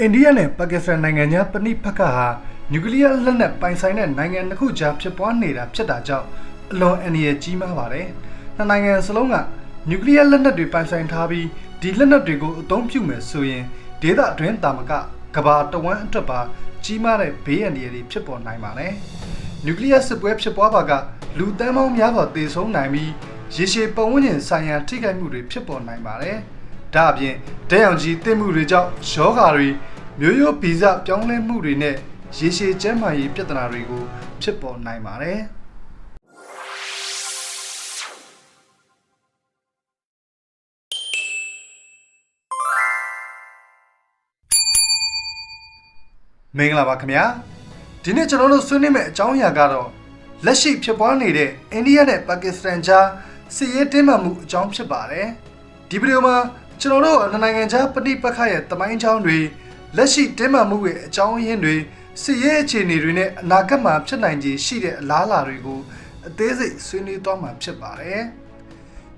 အိန္ဒိယနဲ့ပါကစ္စတန်နိုင်ငံညာပဏိပက္ခဟာနျူကလ িয়ার လက်နက်ပိုင်ဆိုင်တဲ့နိုင်ငံတစ်ခုကြားဖြစ်ပွားနေတာဖြစ်တာကြောင့်အလွန်အန္တရာယ်ကြီးမားပါတယ်။နှစ်နိုင်ငံစလုံးကနျူကလ িয়ার လက်နက်တွေပိုင်ဆိုင်ထားပြီးဒီလက်နက်တွေကိုအသုံးပြုမယ်ဆိုရင်ဒေသအတွင်းတာမကကဘာတဝမ်းအတွက်ပါကြီးမားတဲ့ဘေးအန္တရာယ်တွေဖြစ်ပေါ်နိုင်ပါတယ်။နျူကလ িয়ার စစ်ပွဲဖြစ်ပွားပါကလူတန်းပေါင်းများစွာသေဆုံးနိုင်ပြီးရေရှည်ပတ်ဝန်းကျင်ဆိုင်ရာထိခိုက်မှုတွေဖြစ်ပေါ်နိုင်ပါတယ်။ ဒါအပြင်ဒဏ်ရောင်ကြီးတင့်မှုတွေကြောင့်ယောဂါတွေ မျိုးရိုးဗီဇပြောင်းလဲမှုတွေနဲ့ရေရှည်ကျန်းမာရေးပြဿနာတွေကိုဖြစ်ပေါ်နိုင်ပါတယ်မင်္ဂလာပါခင်ဗျာဒီနေ့ကျွန်တော်တို့ဆွေးနွေးမယ့်အကြောင်းအရာကတော့လက်ရှိဖြစ်ပွားနေတဲ့အိန္ဒိယနဲ့ပါကစ္စတန်ကြားစစ်ရေးတင်းမာမှုအကြောင်းဖြစ်ပါတယ်ဒီဗီဒီယိုမှာကျွန်တော်တို့နှစ်နိုင်ငံကြားပဋိပက္ခရဲ့တမိုင်းအကြောင်းတွေ လက်ရှိတင်းမာမှုရဲ့အကြောင်းအရင်းတွေစစ်ရေးအခြေအနေတွေနဲ့အနာဂတ်မှာဖြစ်နိုင်ခြေရှိတဲ့အလားအလာတွေကိုအသေးစိတ်ဆွေးနွေးသွားမှာဖြစ်ပါတယ်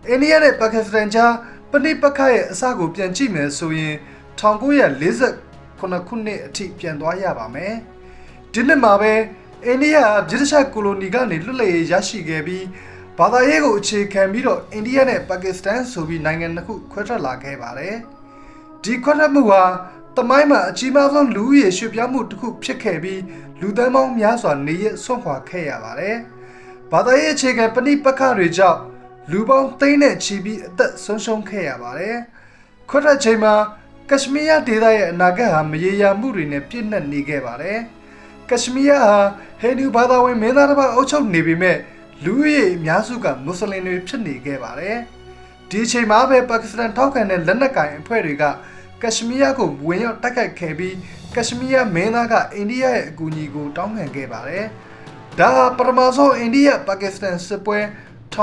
အိန္ဒိယနဲ့ပါကစ္စတန်ကြားပဋိပက္ခရဲ့အစကိုပြန်ကြည့်မယ်ဆိုရင်1940ခုနှစ်အထိပြန်သွားရပါမယ်။ဒီနှစ်မှာပဲအိန္ဒိယဗြိတိရှကိုလိုနီကနေလွတ်လပ်ရေးရရှိခဲ့ပြီးဘာသာရေးကိုအခြေခံပြီးတော့အိန္ဒိယနဲ့ပါကစ္စတန်ဆိုပြီးနိုင်ငံနှစ်ခုခွဲထွက်လာခဲ့ပါတယ်။ဒီခွဲထွက်မှုဟာ တမိုင်းမှာအကြီးမားဆုံးလူဦးရေရွှေ့ပြောင်းမှုတစ်ခုဖြစ်ခဲ့ပြီးလူသန်းပေါင်းများစွာနေရဆွန့်ခွာခဲ့ရပါတယ်။ဘာသာရေးအခြေခံပဋိပက္ခတွေကြောင့်လူပေါင်းသိန်းနဲ့ချီပြီးအသက်ဆုံးရှုံးခဲ့ရပါတယ်။ခွဲထွက်ချိန်မှာကက်ရှမီးယားဒေသရဲ့အနာဂတ်ဟာမရေရာမှုတွေနဲ့ပြည့်နှက်နေခဲ့ပါတယ်။ကက်ရှမီးယားဟာဟိန္ဒူဘာသာဝင်မင်းသားတစ်ပါးအုပ်ချုပ်နေပေမဲ့လူဦးရေအများစုကမွတ်စလင်တွေဖြစ်နေခဲ့ပါတယ်။ဒီအချိန်မှာပဲပါကစ္စတန်ထောက်ခံတဲ့လက်နက်ကိုင်အဖွဲ့တွေက ကက်ရှမီးယားကိုဝင်ရောက်တိုက်ခိုက်ခဲ့ပြီးကက်ရှမီးယားမင်းသားကအိန္ဒိယရဲ့အကူအညီကိုတောင်းခံခဲ့ပါတယ်။ဒါဟာပထမဆုံးအိန္ဒိယပါကစ္စတန်စစ်ပွဲ1949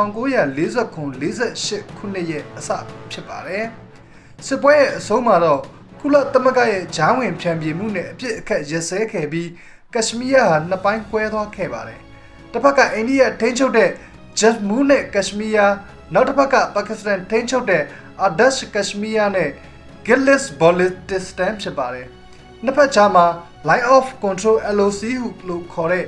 48ခုနှစ်ရဲ့အစဖြစ်ပါတယ်။စစ်ပွဲရဲ့အဆုံးမှာတော့ကုလသမဂ္ဂရဲ့ဂျားဝင်ဖြန့်ပြေမှုနဲ့အပြစ်အခတ်ရစဲခဲ့ပြီးကက်ရှမီးယားဟာနှစ်ပိုင်းကွဲသွားခဲ့ပါတယ်။တစ်ဖက်ကအိန္ဒိယထိန်းချုပ်တဲ့ဂျက်မူးနဲ့ကက်ရှမီးယားနောက်တစ်ဖက်ကပါကစ္စတန်ထိန်းချုပ်တဲ့အာဒတ်ကက်ရှမီးယားနဲ့ ဂစ်လစ်ဘောလစ်တစ်စတန်ဖြစ်ပါတယ်။နှစ်ဖက်ကြားမှာ line of control LOC ဟုလို့ခေါ်တဲ့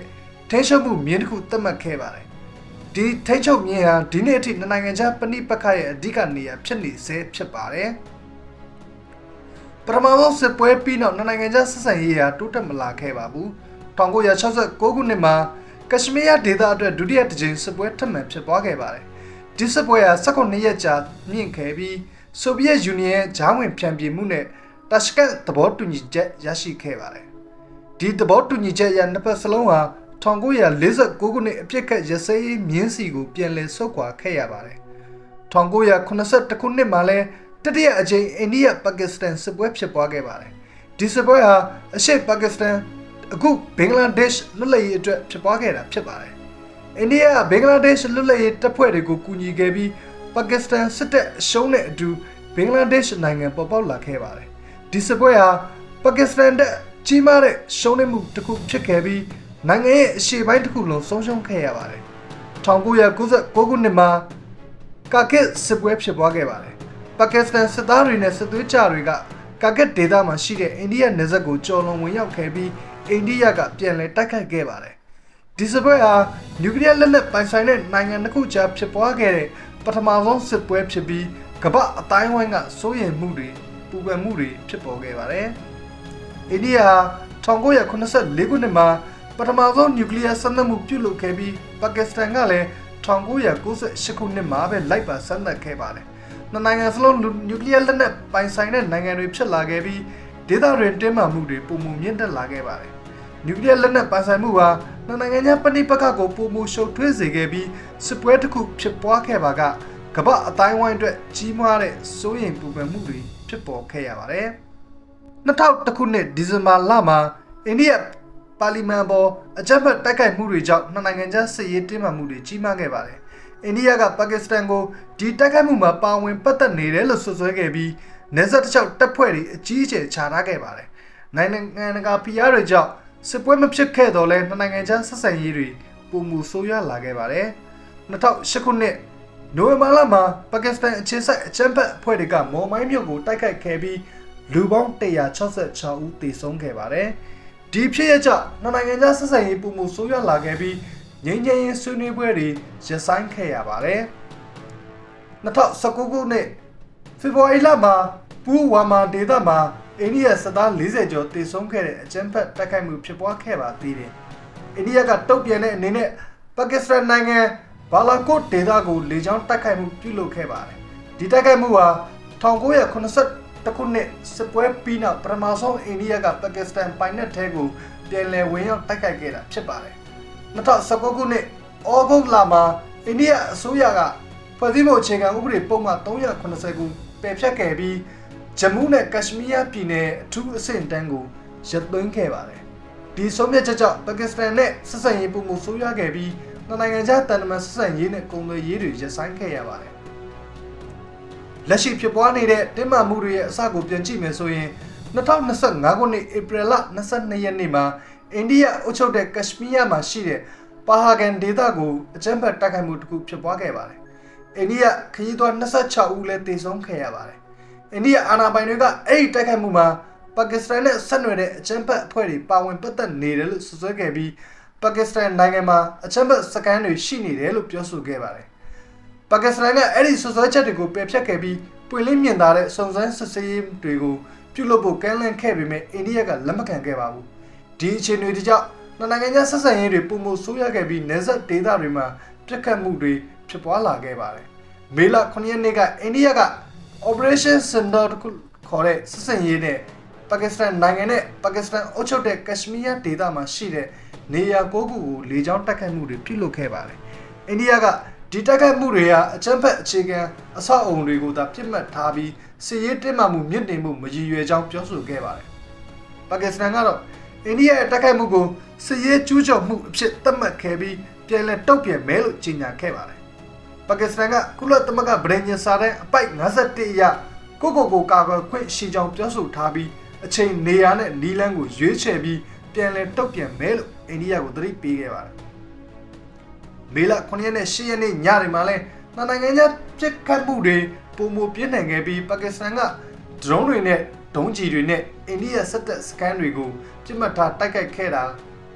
ထိန်းချုပ်မှုမြင်းတစ်ခုသတ်မှတ်ခဲ့ပါတယ်။ဒီထိန်းချုပ်မြင်းဟာဒီနေ့အထိနှစ်နိုင်ငံကြားပဏိပက္ခရဲ့အဓိကနေရာဖြစ်နေစေဖြစ်ပါတယ်။ပထမဆုံးစစ်ပွဲပြီးနောက်နှစ်နိုင်ငံကြားဆက်ဆံရေးဟာတိုးတက်မလာခဲ့ပါဘူး1969ခုနှစ်မှာကက်ရှမီးယားဒေသအတွက်ဒုတိယတစ်ကြိမ်စစ်ပွဲထပ်မံဖြစ်ပွားခဲ့ပါတယ်ဒီစစ်ပွဲဟာ19ရက်ကြာမြင့်ခဲ့ပြီး ဆိုဗီယက်ယူနီယံရဲ့ဂျားဝင်ဖြန့်ပြေမှုနဲ့တရှကန်သဘောတူညီချက်ရရှိခဲ့ပါတယ်ဒီသဘောတူညီချက်အရနှစ်ဖက်စလုံးဟာ1949ခုနှစ်အပြစ်ခတ်ရစဲရေးမြင်းစီကိုပြန်လည်ဆုတ်ခွာခဲ့ရပါတယ်1981ခုနှစ်မှာလဲတတိယအကြိမ်အိန္ဒိယပါကစ္စတန်စစ်ပွဲဖြစ်ပွားခဲ့ပါတယ်ဒီစစ်ပွဲဟာအရှေ့ပါကစ္စတန်အခုဘင်္ဂလားဒေ့ရှ်လွတ်လပ်ရေးအတွက်ဖြစ်ပွားခဲ့တာဖြစ်ပါတယ်အိန္ဒိယကဘင်္ဂလားဒေ့ရှ်လွတ်လပ်ရေးတပ်ဖွဲ့တွေကိုကူညီခဲ့ပြီး ပါကစ္စတန်စစ်တပ်အရှုံးနဲ့အတူဘင်္ဂလားဒေ့ရှ်နိုင်ငံပေါ်ပေါက်လာခဲ့ပါတယ်ဒီစစ်ပွဲဟာပါကစ္စတန်တပ်ကြီးမားတဲ့ရှုံးနိမ့်မှုတစ်ခုဖြစ်ခဲ့ပြီးနိုင်ငံရဲ့အရှေ့ပိုင်းတစ်ခုလုံးဆုံးရှုံးခဲ့ရပါတယ်1999ခုနှစ်မှာကာကစ်စစ်ပွဲဖြစ်ပွားခဲ့ပါတယ်ပါကစ္စတန်စစ်သားတွေနဲ့စစ်သွေးကြတွေကကာကစ်ဒေသမှာရှိတဲ့အိန္ဒိယနယ်စပ်ကိုကျော်လွန်ဝင်ရောက်ခဲ့ပြီးအိန္ဒိယကပြန်လည်တိုက်ခိုက်ခဲ့ပါတယ်ဒီစစ်ပွဲဟာနျူကလ িয়ার လက်နက်ပိုင်ဆိုင်တဲ့နိုင်ငံတစ်ခုကြားဖြစ်ပွားခဲ့တဲ့ ပထမဆုံးစစ်ပွဲဖြစ်ပြီးကမ္ဘာအတိုင်းဝိုင်းကစိုးရိမ်မှုတွေပူပန်မှုတွေဖြစ်ပေါ်ခဲ့ပါတယ်အိန္ဒိယဟာ1984ခုနှစ်မှာပထမဆုံးနျူကလ িয়ার စမ်းသပ်မှုပြုလုပ်ခဲ့ပြီးပါကစ္စတန်ကလည်း1998ခုနှစ်မှာပဲလိုက်ပါစမ်းသပ်ခဲ့ပါတယ်နှစ်နိုင်ငံစလုံးနျူကလ িয়ার လက်နက်ပိုင်ဆိုင်တဲ့နိုင်ငံတွေဖြစ်လာခဲ့ပြီးဒေသတွင်တင်းမာမှုတွေပုံမှုမြင့်တက်လာခဲ့ပါတယ်။ နျူကလ িয়ার လက်နက်ပိုင်ဆိုင်မှုဟာနှစ်နိုင်ငံကြားပဋိပက္ခကိုပုံမှုရှုပ်ထွေးစေခဲ့ပြီးစစ်ပွဲတစ်ခုဖြစ်ပွားခဲ့ပါကကမ္ဘာအတိုင်းဝိုင်းအတွက်ကြီးမားတဲ့စိုးရိမ်ပူပန်မှုတွေဖြစ်ပေါ်ခဲ့ရပါတယ်။2001ခုနှစ်ဒီဇင်ဘာလမှာအိန္ဒိယပါလီမန်ပေါ်အကြမ်းဖက်တိုက်ခိုက်မှုတွေကြောင့်နှစ်နိုင်ငံကြားစစ်ရေးတင်းမာမှုတွေကြီးမားခဲ့ပါတယ်။အိန္ဒိယကပါကစ္စတန်ကိုဒီတိုက်ခိုက်မှုမှာပါဝင်ပတ်သက်နေတယ်လို့ဆွဆွဲခဲ့ပြီးနေဆက်တစ်လျှောက်တပ်ဖွဲ့တွေအကြီးအကျယ်ခြာထားခဲ့ပါတယ်။နိုင်ငံတကာဖိအားတွေကြောင့် စစ်ပွဲမဖြစ်ခဲ့တော့လဲနှစ်နိုင်ငံကြားဆက်ဆံရေးတွေပုံမူဆိုးရွားလာခဲ့ပါတယ်။2008ခုနှစ်နိုဝင်ဘာလမှာပါကစ္စတန်အခြေစိုက်အကြမ်းဖက်အဖွဲ့တွေကမော်မိုင်းမြို့ကိုတိုက်ခိုက်ခဲ့ပြီးလူပေါင်း166ဦးသေဆုံးခဲ့ပါတယ်။ဒီဖြစ်ရကြနှစ်နိုင်ငံကြားဆက်ဆံရေးပုံမှုဆိုးရွားလာခဲ့ပြီးငြိမ်းချမ်းရေးဆွေးနွေးပွဲတွေရပ်ဆိုင်းခဲ့ရပါတယ်။2019ခုနှစ်ဖေဖော်ဝါရီလမှာပူဝါမာဒေသမှာ အိန္ဒိယစစ်သား40ကျော်သေဆုံးခဲ့တဲ့အကြမ်းဖက်တိုက်ခိုက်မှုဖြစ်ပွားခဲ့ပါသေးတယ်။အိန္ဒိယကတုံ့ပြန်တဲ့အနေနဲ့ပါကစ္စတန်နိုင်ငံဘာလာကိုတ်ဒေသကိုလေကြောင်းတိုက်ခိုက်မှုပြုလုပ်ခဲ့ပါတယ်။ဒီတိုက်ခိုက်မှုဟာ1980ခုနှစ်စစ်ပွဲပြီးနောက်ပထမဆုံးအိန္ဒိယကပါကစ္စတန်ပိုင်နက်ထဲကိုပြန်လည်ဝင်ရောက်တိုက်ခိုက်ခဲ့တာဖြစ်ပါတယ်။2019ခုနှစ်ဩဂုတ်လမှာအိန္ဒိယအစိုးရကဖွဲ့စည်းပုံအခြေခံဥပဒေပုံမှန်380ခုပယ်ဖျက်ခဲ့ပြီး ဂျမူးနဲ့ကက်ရှမီးယားပြည်နယ်အထူးအဆင့်တန်းကိုရပ်သွင်းခဲ့ပါတယ်။ဒီဆုံးဖြတ်ချက်ကြောင့်ပါကစ္စတန်နဲ့ဆက်ဆံရေးပုံမှုဆိုးရွားခဲ့ပြီးနှစ်နိုင်ငံကြားတန်တမန်ဆက်ဆံရေးနဲ့ကုန်သွယ်ရေးတွေရပ်ဆိုင်းခဲ့ရပါတယ်။လက်ရှိဖြစ်ပွားနေတဲ့တင်းမာမှုတွေရဲ့အစကိုပြန်ကြည့်မယ်ဆိုရင်2025ခုနှစ်ဧပြီလ22ရက်နေ့မှာအိန္ဒိယအုပ်ချုပ်တဲ့ကက်ရှမီးယားမှာရှိတဲ့ပါဟာဂန်ဒေသကိုအကြမ်းဖက်တိုက်ခိုက်မှုတစ်ခုဖြစ်ပွားခဲ့ပါတယ်။အိန္ဒိယခရီးသွား26ဦးလည်းသေဆုံးခဲ့ရပါတယ်။ အိန္ဒိယအာဏာပိုင်တွေကအဲ့ဒီတိုက်ခိုက်မှုမှာပါကစ္စတန်နဲ့ဆက်နွယ်တဲ့အကြမ်းဖက်အဖွဲ့တွေပါဝင်ပတ်သက်နေတယ်လို့စွပ်စွဲခဲ့ပြီးပါကစ္စတန်နိုင်ငံမှာအကြမ်းဖက်စကန်တွေရှိနေတယ်လို့ပြောဆိုခဲ့ပါတယ်။ပါကစ္စတန်ကအဲ့ဒီစွပ်စွဲချက်တွေကိုပယ်ဖျက်ခဲ့ပြီးပွင့်လင်းမြင်သာတဲ့စုံစမ်းစစ်ဆေးရေးတွေကိုပြုလုပ်ဖို့ကမ်းလှမ်းခဲ့ပေမဲ့အိန္ဒိယကလက်မခံခဲ့ပါဘူး။ဒီအခြေအနေတွေကြောင့်နှစ်နိုင်ငံကြားဆက်ဆံရေးတွေပုံမှုဆိုးရခဲ့ပြီးနေဆက်ဒေသတွေမှာပြစ်ခတ်မှုတွေဖြစ်ပွားလာခဲ့ပါတယ်။မေလ9ရက်နေ့ကအိန္ဒိယက Operation Sindoor တခုခေါ်တဲ့စစ်စင်ရေးနဲ့ပါကစ္စတန်နိုင်ငံနဲ့ပါကစ္စတန်အုပ်ချုပ်တဲ့ကက်ရှမီးယားဒေသမှာရှိတဲ့နေရာ၉ခုကိုလေကြောင်းတိုက်ခိုက်မှုတွေပြုလုပ်ခဲ့ပါတယ်။အိန္ဒိယကဒီတိုက်ခိုက်မှုတွေဟာအကြမ်းဖက်အခြေခံအဆောက်အုံတွေကိုသာပြစ်မှတ်ထားပြီးစစ်ရေးတင်းမာမှုမြင့်တင်မှုမရည်ရွယ်ကြောင်းပြောဆိုခဲ့ပါတယ်။ပါကစ္စတန်ကတော့အိန္ဒိယရဲ့တိုက်ခိုက်မှုကိုစစ်ရေးကျူးကျော်မှုအဖြစ်သတ်မှတ်ခဲ့ပြီးပြန်လည်တုံ့ပြန်မယ်လို့ကြေညာခဲ့ပါတယ်။ ပါကစ္စတန်ကကုလသမဂ္ဂဗြိဉ္စာတဲ့အပိုက်51အရကိုကိုကိုကာကွယ်ခွင့်ရှိကြောင်းပြောဆိုထားပြီးအချိန်နေရာနဲ့နီလန်းကိုရွေးချယ်ပြီးပြန်လည်တုံ့ပြန်မယ်လို့အိန္ဒိယကိုသတိပေးခဲ့ပါတယ်။မေလ9ရက်နဲ့10ရက်နေ့ညတွေမှာလဲနှစ်နိုင်ငံကြားပြစ်ခတ်မှုတွေပုံမပြင်းထန်ခဲ့ပြီးပါကစ္စတန်ကဒရုန်းတွေနဲ့ဒုံးကျည်တွေနဲ့အိန္ဒိယစစ်တပ်စကန်တွေကိုပြစ်မှတ်ထားတိုက်ခိုက်ခဲ့တာ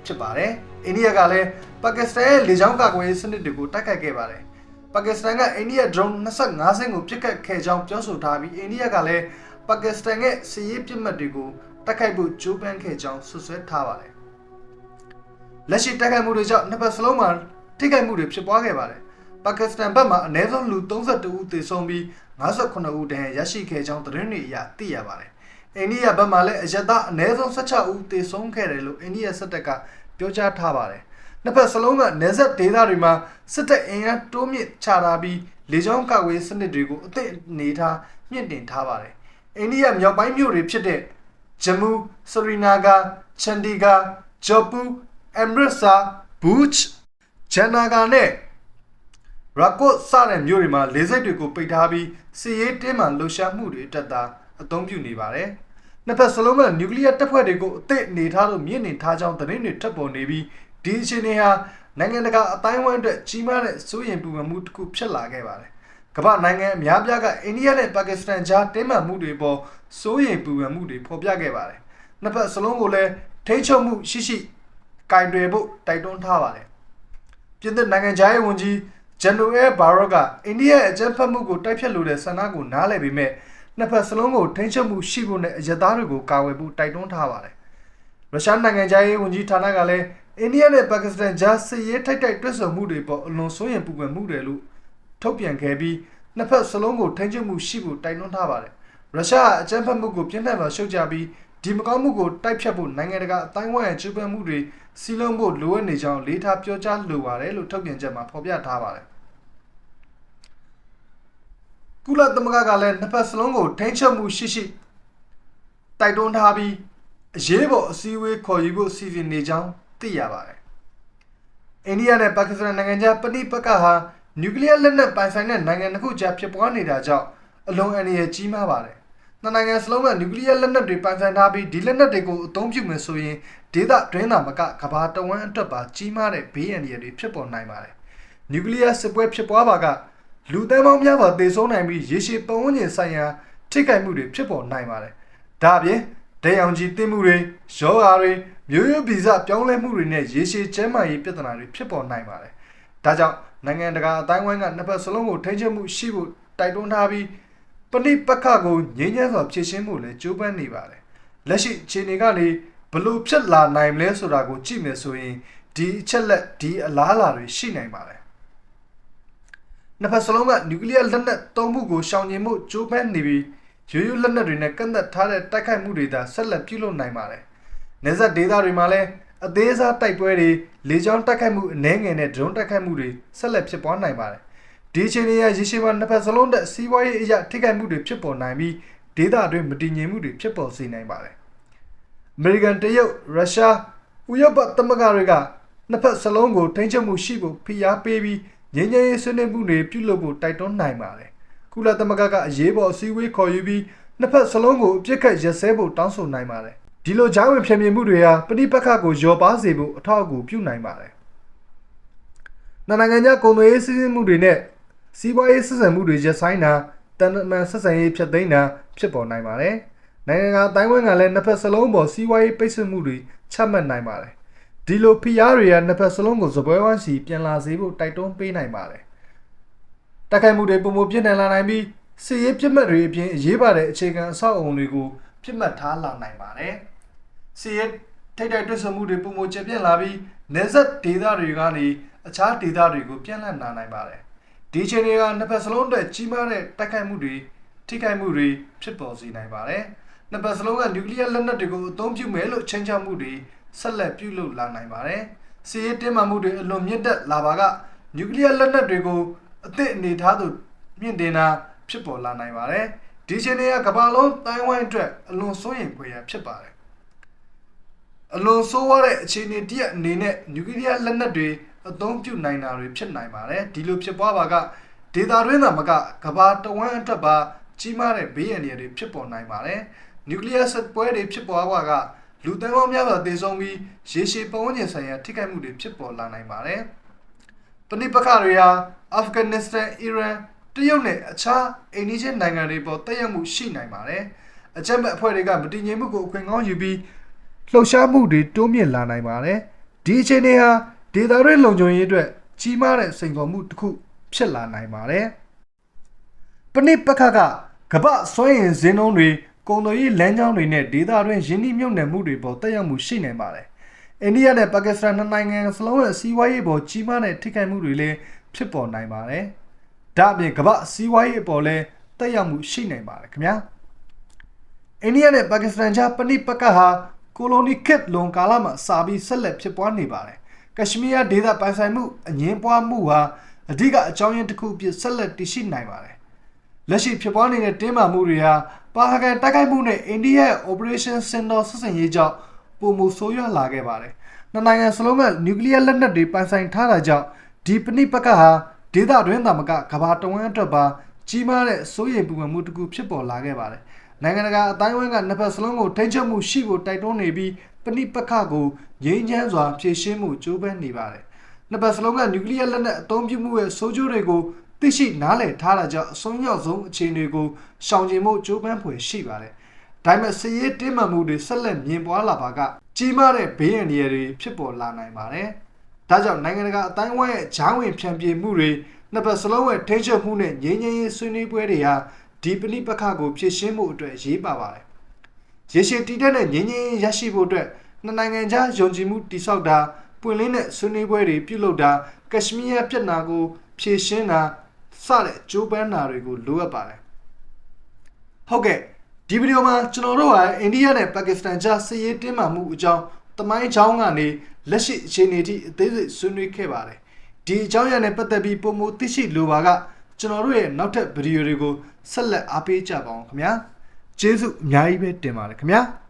ဖြစ်ပါတယ်။အိန္ဒိယကလည်းပါကစ္စတန်ရဲ့လေကြောင်းကာကွယ်ရေးစနစ်တွေကိုတိုက်ခိုက်ခဲ့ပါတယ်။ ပါကစ္စတန်ကအိန္ဒိယ drone 25စင်းကိုပစ်ခတ်ခဲ့ကြောင်းပြောဆိုထားပြီးအိန္ဒိယကလည်းပါကစ္စတန်ရဲ့စစ်ရေးပစ်မှတ်တွေကိုတိုက်ခိုက်ဖို့ကြိုးပမ်းခဲ့ကြောင်းဆွဆွဲထားပါတယ်။လက်ရှိတိုက်ခိုက်မှုတွေကြောင့်နှစ်ဖက်စလုံးမှာထိခိုက်မှုတွေဖြစ်ပွားခဲ့ပါတယ်။ပါကစ္စတန်ဘက်မှအနည်းဆုံးလူ32ဦးသေဆုံးပြီး58ဦးဒဏ်ရာရရှိခဲ့ကြောင်းသတင်းတွေအရသိရပါတယ်။အိန္ဒိယဘက်မှလည်းအယက်သားအနည်းဆုံး16ဦးသေဆုံးခဲ့တယ်လို့အိန္ဒိယစစ်တပ်ကပြောကြားထားပါတယ်။ နှစ်ဖက်စလုံးကနေဆက်ဒေသတွေမှာစစ်တပ်အင်အားတိုးမြင့်ချထားပြီးလေကြောင်းကာကွယ်စနစ်တွေကိုအသင့်အနေထားမြင့်တင်ထားပါတယ်။အိန္ဒိယမြောက်ပိုင်းမြို့တွေဖြစ်တဲ့ဂျမူးစရီနာဂါချန်ဒီဂါဂျော်ပူအမ်ရစ်ဆာဘူချ်ဂျန်နာဂါနဲ့ရာကော့စတဲ့မြို့တွေမှာလေဆိပ်တွေကိုပိတ်ထားပြီးစစ်ရေးတင်းမှန်လှုပ်ရှားမှုတွေတက်တာအသုံးပြုနေပါတယ်။နှစ်ဖက်စလုံးကနျူကလ িয়ার တပ်ဖွဲ့တွေကိုအသစ်နေထားလို့မြင့်နေထားကြောင်းသတင်းတွေထပ်ပေါ်နေပြီး ဒီအခြေအနေဟာနိုင်ငံတကာအတိုင်းအဝိုင်းအတွက်ကြီးမားတဲ့စိုးရိမ်ပူပန်မှုတစ်ခုဖြစ်လာခဲ့ပါတယ်။ကမ္ဘာနိုင်ငံအများပြားကအိန္ဒိယနဲ့ပါကစ္စတန်ကြားတင်းမာမှုတွေပေါ်စိုးရိမ်ပူပန်မှုတွေဖော်ပြခဲ့ပါတယ်။နှစ်ဖက်စလုံးကိုလည်းထိချုပ်မှုရှိရှိကင်တွယ်ဖို့တိုက်တွန်းထားပါတယ်။ပြင်သစ်နိုင်ငံသားရေးဝန်ကြီးဂျန်နိုအဲဘာရော့ကအိန္ဒိယရဲ့အကြမ်းဖက်မှုကိုတိုက်ဖြတ်လိုတဲ့ဆန္ဒကိုနားလည်ပေမဲ့နှစ်ဖက်စလုံးကိုထိန်းချုပ်မှုရှိဖို့နဲ့အရသားတွေကိုကာဝယ်ဖို့တိုက်တွန်းထားပါတယ်။ရုရှားနိုင်ငံသားရေးဝန်ကြီးဌာနကလည်း အိန္ဒိယနဲ့ပါကစ္စတန်ကြားစစ်ရေးထိုက်တိုက်တွဲဆုံမှုတွေပေါ်အလွန်စိုးရိမ်ပူပန်မှုတွေလို့ထုတ်ပြန်ခဲ့ပြီးနှစ်ဖက်စလုံးကိုထိန်းချုပ်မှုရှိဖို့တိုက်တွန်းထားပါတယ်။ရုရှားအကြမ်းဖက်မှုကိုပြင်းထန်စွာရှုတ်ချပြီးဒီမကောင်းမှုကိုတိုက်ဖြတ်ဖို့နိုင်ငံတကာအတိုင်းအဝိုင်းရဲ့ကြိုးပမ်းမှုတွေစီလုံးဖို့လိုအပ်နေကြောင်းလေးထားပြောကြားလိုပါတယ်လို့ထုတ်ပြန်ချက်မှာဖော်ပြထားပါတယ်။ကုလသမဂ္ဂကလည်းနှစ်ဖက်စလုံးကိုထိန်းချုပ်မှုရှိရှိတိုက်တွန်းထားပြီးအရေးပေါ်အစည်းအဝေးခေါ်ယူဖို့စီစဉ်နေကြောင်း သိရပါတယ်။အိန္ဒိယနဲ့ပါကစ္စတန်နိုင်ငံကြားပဋိပက္ခဟာနျူကလ িয়ার လက်နက်ပိုင်ဆိုင်တဲ့နိုင်ငံတစ်ခုကြားဖြစ်ပွားနေတာကြောင့်အလွန်အန္တရာယ်ကြီးမားပါတယ်။နှစ်နိုင်ငံစလုံးကနျူကလ িয়ার လက်နက်တွေပိုင်ဆိုင်ထားပြီးဒီလက်နက်တွေကိုအသုံးပြုမယ်ဆိုရင်ဒေသတွင်းသာမကကမ္ဘာတဝန်းအတွက်ပါကြီးမားတဲ့ဘေးအန္တရာယ်တွေဖြစ်ပေါ်နိုင်ပါတယ်။နျူကလ িয়ার စစ်ပွဲဖြစ်ပွားပါကလူသန်းပေါင်းများစွာသေဆုံးနိုင်ပြီးရေရှည်ပတ်ဝန်းကျင်ဆိုင်ရာထိခိုက်မှုတွေဖြစ်ပေါ်နိုင်ပါတယ်။ ဒါအပြင် ဒိန်အောင်ကြီးတင်မှုတွေယောဂါတွေမျိုးရိုးဗီဇပြောင်းလဲမှုတွေနဲ့ရေရှည်ကျန်းမာရေးပြဿနာတွေဖြစ်ပေါ်နိုင်ပါတယ်ဒါကြောင့်နိုင်ငံတကာအတိုင်းအဝိုင်းကနှစ်ဖက်စလုံးကိုထိန်းချုပ်မှုရှိဖို့တိုက်တွန်းထားပြီးပဏိပက္ခကိုငြိမ်းချမ်းစွာဖြေရှင်းဖို့လည်းကြိုးပမ်းနေပါတယ်လက်ရှိအခြေအနေကနေဘလို့ဖြစ်လာနိုင်မလဲဆိုတာကိုကြည့်မယ်ဆိုရင်ဒီအချက်လက်ဒီအလားအလာတွေရှိနိုင်ပါတယ်နှစ်ဖက်စလုံးကနျူကလ িয়ার လက်နက်သုံးမှုကိုရှောင်ကျဉ်မှုကြိုးပမ်းနေပြီး ရိုးရိုးလက်နက်တွေနဲ့ကန့်သက်ထားတဲ့တိုက်ခိုက်မှုတွေသာဆက်လက်ပြုလုပ်နိုင်ပါတယ်။နေဆက်ဒေသတွေမှာလည်းအသေးစားတိုက်ပွဲတွေလေကြောင်းတိုက်ခိုက်မှုအနည်းငယ်နဲ့ဒရုန်းတိုက်ခိုက်မှုတွေဆက်လက်ဖြစ်ပွားနိုင်ပါတယ်။ဒီအချိန်တွေရရေရှည်မှာနှစ်ဖက်စလုံးတဲ့စီးပွားရေးအရာထိခိုက်မှုတွေဖြစ်ပေါ်နိုင်ပြီးဒေသအတွင်းမတည်ငြိမ်မှုတွေဖြစ်ပေါ်စေနိုင်ပါတယ်။အမေရိကန်တရုတ်ရုရှားဥရောပသမဂ္ဂတွေကနှစ်ဖက်စလုံးကိုထိန်းချုပ်မှုရှိဖို့ဖိအားပေးပြီးငြိမ်းချမ်းရေးဆွေးနွေးမှုတွေပြုလုပ်ဖို့တိုက်တွန်းနိုင်ပါတယ်။ ကုလသမဂ္ဂကအရေးပေါ်အစည်းအဝေးခေါ်ယူပြီးနှစ်ဖက်စလုံးကိုအပြစ်ခတ်ရက်စဲဖို့တောင်းဆိုနိုင်ပါတယ်။ဒီလိုကြားဝင်ဖြန့်မြင်မှုတွေဟာပဋိပက္ခကိုလျော့ပါစေဖို့အထောက်အကူပြုနိုင်ပါတယ်။နှစ်နိုင်ငံကြားကုန်သွယ်ရေးစည်းစိမ်မှုတွေနဲ့စီးပွားရေးဆက်ဆံမှုတွေရပ်ဆိုင်းတာတန်တမန်ဆက်ဆံရေးဖြစ်သိမ်းတာဖြစ်ပေါ်နိုင်ပါတယ်။နိုင်ငံကအတိုင်းဝန်းကလည်းနှစ်ဖက်စလုံးပေါ်စီးပွားရေးပိတ်ဆို့မှုတွေချမှတ်နိုင်ပါတယ်။ဒီလိုဖိအားတွေကနှစ်ဖက်စလုံးကိုစပွဲဝမ်းစီပြန်လာစေဖို့တိုက်တွန်းပေးနိုင်ပါတယ်။ တိုက်ခိုက်မှုတွေပုံမပြင်းထန်လာနိုင်ပြီးစစ်ရေးပြစ်မှတ်တွေအပြင်အရေးပါတဲ့အခြေခံအဆောက်အအုံတွေကိုပြစ်မှတ်ထားလာနိုင်ပါတယ်။စစ်ရေးထိတ်တိုက်တွဆုံမှုတွေပုံမကျပြန့်လာပြီးနေဆက်ဒေသတွေကနေအခြားဒေသတွေကိုပြန့်လှည့်လာနိုင်ပါတယ်။ဒီအချိန်တွေကနှစ်ဖက်စလုံးအတွက်ကြီးမားတဲ့တိုက်ခိုက်မှုတွေထိခိုက်မှုတွေဖြစ်ပေါ်စေနိုင်ပါတယ်။နှစ်ဖက်စလုံးကနျူကလ িয়ার လက်နက်တွေကိုအသုံးပြုမယ်လို့ချိန်ချမှုတွေဆက်လက်ပြုလုပ်လာနိုင်ပါတယ်။စစ်ရေးတင်းမာမှုတွေအလွန်မြင့်တက်လာပါကနျူကလ িয়ার လက်နက်တွေကို အသင့်အနေထားသို့မြင့်တင်တာဖြစ်ပေါ်လာနိုင်ပါတယ်။ဒီအချိန်တွေကကမ္ဘာလုံးတိုင်းဝိုင်းအတွက်အလွန်စိုးရိမ်ဖွယ်ရာဖြစ်ပါတယ်။ အလွန်ဆိုးဝါးတဲ့အခြေအနေတရက်အနေနဲ့နျူကလ িয়ার လက်နက်တွေအသုံးပြုနိုင်တာတွေဖြစ်နိုင်ပါတယ်ဒီလိုဖြစ်ပွားပါကဒေတာတွင်းသာမကကဘာတဝမ်းအတွက်ပါကြီးမားတဲ့ဘေးရန်တွေဖြစ်ပေါ်နိုင်ပါတယ်နျူကလ িয়ার စစ်ပွဲတွေဖြစ်ပွားပါကလူသန်းပေါင်းများစွာသေဆုံးပြီးရေရှည်ပတ်ဝန်းကျင်ဆိုင်ရာထိခိုက်မှုတွေဖြစ်ပေါ်လာနိုင်ပါတယ်ပဏိပက္ခတွေဟာ အာဖဂန်နစ္စတန်အီရန်တရုတ်နဲ့အခြားအိန္ဒိယနိုင်ငံတွေပေါ်တက်ရောက်မှုရှိနိုင်ပါတယ်အကြမ်းဖက်အဖွဲ့တွေကမတည်ငြိမ်မှုကိုအခွင့်ကောင်းယူပြီးလှုပ်ရှားမှုတွေတိုးမြင့်လာနိုင်ပါတယ်။ဒီအခြေအနေဟာဒေတာရဲလုံခြုံရေးအတွက်ကြီးမားတဲ့စိန်ခေါ်မှုတစ်ခုဖြစ်လာနိုင်ပါတယ်။ပဏိပက္ခကကမ္ဘာဆွဲရင်ဇင်းလုံးတွေကုန်သွယ်ရေးလမ်းကြောင်းတွေနဲ့ဒေတာတွင်ယင်းနှိမ့်မြုပ်နှံမှုတွေပေါ်တက်ရောက်မှုရှိနိုင်ပါတယ်။အိန္ဒိယနဲ့ပါကစ္စတန်နှစ်နိုင်ငံစလုံးရဲ့စီးပွားရေးပေါ်ကြီးမားတဲ့ထိခိုက်မှုတွေလည်း ဖြစ်ပေါ်နိုင်ပါတယ်။ဒါ့အပြင်ကမ္ဘာစီးပွားရေးအပေါ်လည်းတက်ရောက်မှုရှိနိုင်ပါတယ်ခင်ဗျာ။အိန္ဒိယနဲ့ပါကစ္စတန်ကြားပဏိပက္ခဟာကိုလိုနီခေတ်လွန်ကာလမှာစာပြီးဆက်လက်ဖြစ်ပွားနေပါတယ်။ကက်ရှမီးယားဒေသပိုင်ဆိုင်မှုအငင်းပွားမှုဟာအဓိကအကြောင်းရင်းတစ်ခုအဖြစ်ဆက်လက်တည်ရှိနိုင်ပါတယ်။လက်ရှိဖြစ်ပွားနေတဲ့တင်းမာမှုတွေဟာပါဟကန်တိုက်ခိုက်မှုနဲ့အိန္ဒိယရဲ့ Operation Sindoor ဆက်ဆံရေးကြောင့်ပုံမှုဆိုးရွားလာခဲ့ပါတယ်။နှစ်နိုင်ငံစလုံးကနျူကလ িয়ার လက်နက်တွေပိုင်ဆိုင်ထားတာကြောင့် ဒီပဏိပက္ခဟာဒေသတွင်းသာမကကမ္ဘာတဝန်းအတွက်ပါကြီးမားတဲ့စိုးရိမ်ပူပန်မှုတစ်ခုဖြစ်ပေါ်လာခဲ့ပါတယ်။နိုင်ငံတကာအတိုင်းအဝိုင်းကနှစ်ဖက်စလုံးကိုထိန်းချုပ်မှုရှိဖို့တိုက်တွန်းနေပြီးပဏိပက္ခကိုငြိမ်းချမ်းစွာဖြေရှင်းမှုကြိုးပမ်းနေပါတယ်။နှစ်ဖက်စလုံးကနျူကလ িয়ার လက်နက်အသုံးပြုမှုရဲ့ဆိုးကျိုးတွေကိုသိရှိနားလည်ထားတာကြောင့်အဆုံးရောက်ဆုံးအခြေအနေကိုရှောင်ကျဉ်ဖို့ကြိုးပမ်းဖွယ်ရှိပါတယ်။ဒါပေမဲ့စည်ရေးတင်းမာမှုတွေဆက်လက်မြင့်ပွားလာပါကကြီးမားတဲ့ဘေးရန်တွေဖြစ်ပေါ်လာနိုင်ပါတယ်။ ဒါကြောင့်နိုင်ငံတကာအတိုင်းအဝိုင်းရဲ့ဂျားဝင်ဖြန့်ပြေမှုတွေနှစ်ဖက်စလုံးရဲ့ထိန်းချုပ်မှုနဲ့ငြိမ်းချမ်းရေးဆွေးနွေးပွဲတွေဟာဒီပဏိပက္ခကိုဖြေရှင်းမှုအတွက်အရေးပါပါတယ်။ရေရှည်တည်တဲ့နဲ့ငြိမ်းချမ်းရေးရရှိဖို့အတွက်နှစ်နိုင်ငံကြားယုံကြည်မှုတည်ဆောက်တာပွင့်လင်းတဲ့ဆွေးနွေးပွဲတွေပြုလုပ်တာကက်ရှမီးယားပြည်နယ်ကိုဖြေရှင်းတာစတဲ့ကြိုးပမ်းတာတွေကိုလိုအပ်ပါတယ်။ဟုတ်ကဲ့ဒီဗီဒီယိုမှာကျွန်တော်တို့ဟာအိန္ဒိယနဲ့ပါကစ္စတန်ကြားစစ်ရေးတင်းမာမှုအကြောင်း တမိုင်းချောင်းကနေလက်ရှိအခြေအနေထိအသေးစိတ်ဆွေးနွေးခဲ့ပါတယ်။ဒီအကြောင်းအရာနဲ့ပတ်သက်ပြီးပုံမသိရှိလိုပါကကျွန်တော်တို့ရဲ့နောက်ထပ်ဗီဒီယိုတွေကိုဆက်လက်အားပေးကြပါအောင်ခင်ဗျာ။ကျေးဇူးအများကြီးပဲတင်ပါတယ်ခင်ဗျာ။